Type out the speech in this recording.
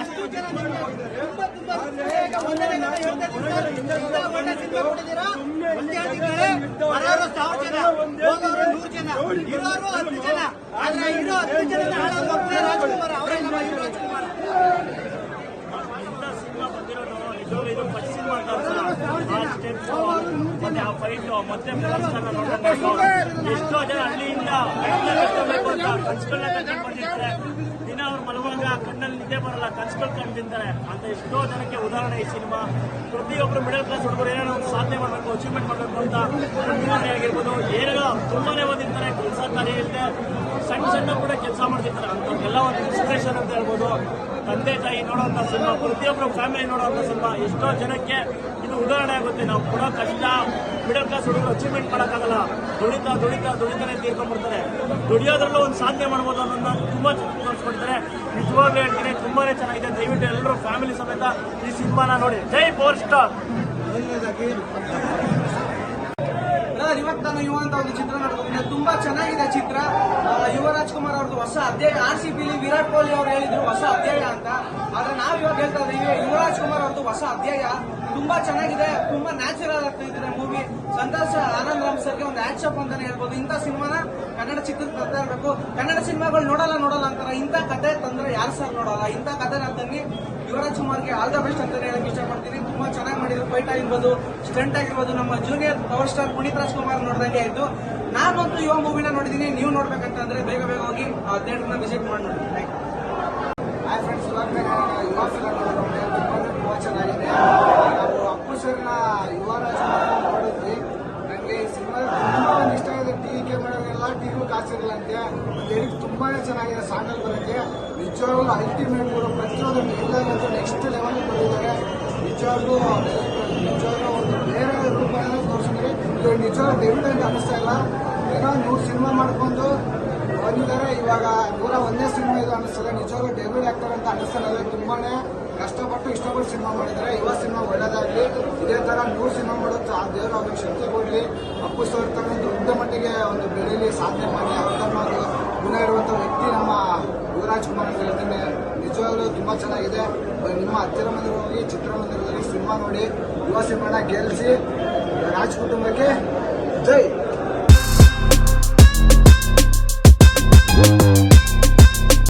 ಅಷ್ಟು ಜನ. ತುಂಬಾ ಜನ ಜನ ಇರೋರು ಹತ್ತು ಜನ ಆದ್ರೆ ಇರೋ ಹತ್ತು ಜನ ರಾಜ್ಕುಮಾರ್ ಅವರೇ ನಮ್ಮ ರಾಜ್ಕುಮಾರ್ ಆ ಫೈಟು ಮತ್ತೆ ಎಷ್ಟೋ ಜನ ಹಳ್ಳಿಯಿಂದ ಕನ್ಸ್ಗಳನ್ನ ಬಂದಿರ್ತಾರೆ ದಿನ ಅವ್ರು ಮಲಗುವಾಗ ಕಣ್ಣಲ್ಲಿ ನಿದ್ದೆ ಬರಲ್ಲ, ಕನ್ಸುಗಳು ಕಂಡು ತಿಂತಾರೆ. ಅಂತ ಎಷ್ಟೋ ಜನಕ್ಕೆ ಉದಾಹರಣೆ ಈ ಸಿನಿಮಾ. ಪ್ರತಿಯೊಬ್ಬರು ಮಿಡಲ್ ಕ್ಲಾಸ್ ಹುಡುಗರು ಏನೋ ಒಂದು ಸಾಧನೆ ಮಾಡಬೇಕು ಅಚೀವ್ಮೆಂಟ್ ಮಾಡಬೇಕು ಅಂತ ಅಭಿಮಾನಿ ಆಗಿರ್ಬೋದು. ಏನೋ ತುಂಬಾನೇ ಓದಿರ್ತಾರೆ, ಕೆಲಸ ಕಾರ್ಯ ಇಲ್ಲದೆ ಸಣ್ಣ ಸಣ್ಣ ಕೂಡ ಕೆಲಸ ಮಾಡ್ತಿರ್ತಾರೆ. ಅಂಥವ್ರಿಗೆಲ್ಲ ಒಂದು ಇನ್ಸ್ಪಿರೇಷನ್ ಅಂತ ಹೇಳ್ಬೋದು. ತಂದೆ ತಾಯಿ ನೋಡುವಂತ ಸಿನಿಮಾ ಪ್ರತಿಯೊಬ್ಬರು ಫ್ಯಾಮಿಲಿ ನೋಡುವಂತ ಸಿನಿಮಾ ಎಷ್ಟೋ ಜನಕ್ಕೆ ಇದು ಉದಾಹರಣೆ ಆಗುತ್ತೆ. ನಾವು ಕೊಡೋ ಕಷ್ಟ ಮಿಡಲ್ ಕ್ಲಾಸ್ ಹುಡುಗರು ಅಚೀವ್ಮೆಂಟ್ ಮಾಡೋಕ್ಕಾಗಲ್ಲ ದುಡಿತಾ ದುಡಿತಾ, ದುಡಿತಾನೆ ತೀರ್ಕೊಂಡ್ಬಿಡ್ತಾರೆ. ದುಡಿಯೋದ್ರಲ್ಲೂ ಒಂದು ಸಾಧನೆ ಮಾಡ್ಬೋದು ಅನ್ನೋದನ್ನ ತುಂಬಾ ತೋರಿಸ್ಕೊಡ್ತಾರೆ. ನಿಜವಾಗ್ಲೂ ಹೇಳ್ತೀನಿ, ತುಂಬಾನೇ ಚೆನ್ನಾಗಿದೆ. ದಯವಿಟ್ಟು ಎಲ್ಲರೂ ಫ್ಯಾಮಿಲಿ ಸಮೇತ ಈ ಸಿನಿಮಾನ ನೋಡಿ. ಜೈ ಫೋರ್ ಸ್ಟಾರ್. ಇವತ್ತು ನಾನು ಒಂದು ಚಿತ್ರ ನೋಡ್ಕೊಂಡಿದ್ದೆ ತುಂಬಾ ಚೆನ್ನಾಗಿದೆ ಚಿತ್ರ. ಯುವರಾಜ್ ಅವ್ರದ್ದು ಹೊಸ ಅಧ್ಯಾಯ ಆರ್ ಸಿ ವಿರಾಟ್ ಕೊಹ್ಲಿ ಅವ್ರು ಹೇಳಿದ್ರು ಹೊಸ ಅಧ್ಯಾಯ ಅಂತ. ಆದ್ರೆ ನಾವ್ ಇವಾಗ ಹೇಳ್ತಾ ಇದೀವಿ ಯುವರಾಜ್ ಕುಮಾರ್ ಅವ್ರದ್ದು ಹೊಸ ಅಧ್ಯಾಯ ತುಂಬಾ ಚೆನ್ನಾಗಿದೆ, ತುಂಬಾ ನ್ಯಾಚುರಲ್ ಆಗ್ತಿದೆ ಮೂವಿ ಸಂತೋಷ್, ಆನಂದ್ ರಾಮ್ ಸರ್ಗೆ ಒಂದು ಆಕ್ಷಪ್ ಅಂತಾನೆ ಹೇಳ್ಬೋದು. ಇಂಥ ಸಿನಿಮಾನ ಕನ್ನಡ ಚಿತ್ರಕ್ಕೆ ತರ್ತಾ ಇರಬೇಕು. ಕನ್ನಡ ಸಿನಿಮಾಗಳು ನೋಡಲ್ಲ ನೋಡಲ್ಲ ಅಂತಾರೆ. ಇಂಥ ಕತೆ ತಂದ್ರೆ ಯಾರು ಸರ್ ನೋಡಲ್ಲ? ಇಂಥ ಕತೆ ತಂದು ಯುವರಾಜ್ ಕುಮಾರ್ಗೆ ಆಲ್ ದ ಬೆಸ್ಟ್ ಅಂತ ಹೇಳಕ್ ಇಷ್ಟಪಡ್ತೀನಿ. ತುಂಬಾ ಚೆನ್ನಾಗಿ ಮಾಡಿದ್ರು ಫೈಟ್ ಆಗಿರ್ಬೋದು ಸ್ಟಂಟ್ ಆಗಿರ್ಬೋದು. ನಮ್ಮ junior power star Puneeth Rajkumar ನೋಡ್ದಂಗೆ ಆಯ್ತು. ನಾನಂತೂ ಯುವ ಮೂವಿನ ನೋಡಿದೀನಿ. ನೀವು ನೋಡ್ಬೇಕಂತಂದ್ರೆ ಬೇಗ ಬೇಗ ಹೋಗಿ ಥಿಯೇಟರ್ನ ವಿಸಿಟ್ ಮಾಡಿ ನೋಡಿ. Thank hi friends Yuva film ತುಂಬಾ ತುಂಬ ಚೆನ್ನಾಗಿದೆ. ನಾವು ಅಪ್ಪು ಸರ್ನ ಯುವರಾಜ್ ರಾಜಕುಮಾರ ನೋಡಿದ್ವಿ. ನನಗೆ ಈ ಸಿನಿಮಾ ತುಂಬಾ ಇಷ್ಟ ಆಗಿದೆ. ಟಿ ಕೆ ಮಾಡೋರೆಲ್ಲ ಟಿ ವಿ ಕಾಸಿರಲ್ಲಂತೆ ಲಿರಿಕ್ ತುಂಬಾನೇ ಚೆನ್ನಾಗಿದೆ ಸಾಂಗಲ್ಲಿ ಬರುತ್ತೆ ನಿಜವಾಗ್ಲೂ ಅಲ್ಟಿಮೇಟ್ ಕೂಡ ಮೆಡಿಕಲ್ ನೆಕ್ಸ್ಟ್ ಲೆವೆಲ್ಗೆ ಬಂದಿದ್ದಾರೆ. ನಿಜವಾಗ್ಲೂ ನಿಜವಾಗ್ಲೂ ಒಂದು ಬೇರೆ ರೂಪನೇ ತೋರಿಸಿದ್ರೆ ಇದು ನಿಜವಾಗ್ಲೂ ಡೆಬಿಟ್ ಅಂತ ಅನಿಸ್ತಾ ಇಲ್ಲ. ಏನೋ ನೂರು ಸಿನಿಮಾ ಮಾಡ್ಕೊಂಡು ಬಂದಿದ್ದಾರೆ. ಇವಾಗ ನೂರ ಒಂದೇ ಸಿನಿಮಾ ಇದು ಅನಿಸ್ತದೆ ನಿಜವಾಗ್ಲೂ ಡೆಬಿಟ್ ಆಗ್ತಾರೆ ಅಂತ ಅನಿಸ್ತದೆ ತುಂಬಾನೇ ಕಷ್ಟಪಟ್ಟು ಇಷ್ಟಪಟ್ಟು ಸಿನಿಮಾ ಮಾಡಿದ್ದಾರೆ. ಯುವ ಸಿನಿಮಾ ಒಳ್ಳೇದಾಗಲಿ, ಇದೇ ಥರ ನೂರು ಸಿನಿಮಾ ಮಾಡೋದು ಆ ದೇವರು ಅವ್ರಿಗೆ ಶಕ್ತಿ ಕೊಡಲಿ. ಅಪ್ಪು ಸರ್ ತರ ದೊಡ್ಡ ಮಟ್ಟಿಗೆ ಒಂದು ಬೆಳೀಲಿ ಸಾಧನೆ ಮಾಡಿ ಅವ್ರ ಒಂದು ಗುಣ ಇರುವಂತ ವ್ಯಕ್ತಿ ನಮ್ಮ ಯುವರಾಜ್ ಕುಮಾರ್ ಅಂತ ಹೇಳ್ತೀನಿ ನಿಜವಾಗ್ಲೂ ತುಂಬಾ ಚೆನ್ನಾಗಿದೆ ನಿಮ್ಮ ಹತ್ತಿರ ಮಂದಿರ ಹೋಗಿ ಚಿತ್ರಮಂದಿರದಲ್ಲಿ ಸಿನಿಮಾ ನೋಡಿ ಯುವ ಸಿನಿಮಾನ ಗೆಲ್ಲಿಸಿ ರಾಜ್ ಕುಟುಂಬಕ್ಕೆ ಜೈ.